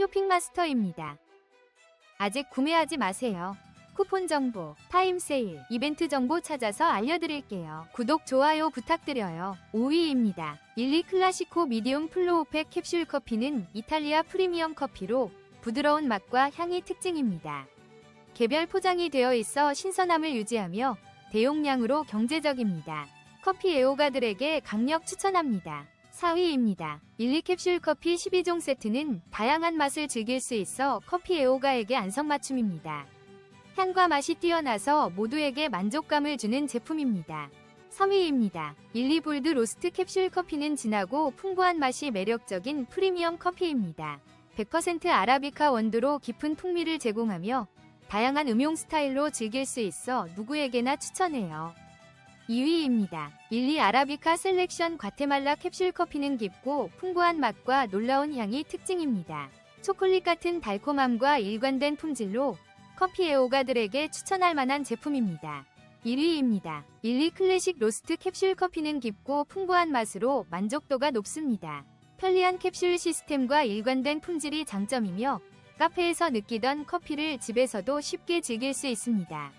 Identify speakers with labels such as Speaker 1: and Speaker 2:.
Speaker 1: 쇼핑마스터입니다. 아직 구매하지 마세요. 쿠폰 정보, 타임 세일, 이벤트 정보 찾아서 알려드릴게요. 구독, 좋아요 부탁드려요. 5위입니다. 일리 클라시코 미디움 플로우팩 캡슐 커피는 이탈리아 프리미엄 커피로 부드러운 맛과 향이 특징입니다. 개별 포장이 되어 있어 신선함을 유지하며 대용량으로 경제적입니다. 커피 애호가들에게 강력 추천합니다. 4위입니다. 일리 캡슐 커피 12종 세트는 다양한 맛을 즐길 수 있어 커피 애호가에게 안성맞춤입니다. 향과 맛이 뛰어나서 모두에게 만족감을 주는 제품입니다. 3위입니다. 일리볼드 로스트 캡슐 커피는 진하고 풍부한 맛이 매력적인 프리미엄 커피입니다. 100% 아라비카 원두로 깊은 풍미를 제공하며 다양한 음용 스타일로 즐길 수 있어 누구에게나 추천해요. 2위입니다. 일리 아라비카 셀렉션 과테말라 캡슐 커피는 깊고 풍부한 맛과 놀라운 향이 특징입니다. 초콜릿 같은 달콤함과 일관된 품질로 커피 애호가들에게 추천할 만한 제품입니다. 1위입니다. 일리 클래식 로스트 캡슐 커피는 깊고 풍부한 맛으로 만족도가 높습니다. 편리한 캡슐 시스템과 일관된 품질이 장점이며 카페에서 느끼던 커피를 집에서도 쉽게 즐길 수 있습니다.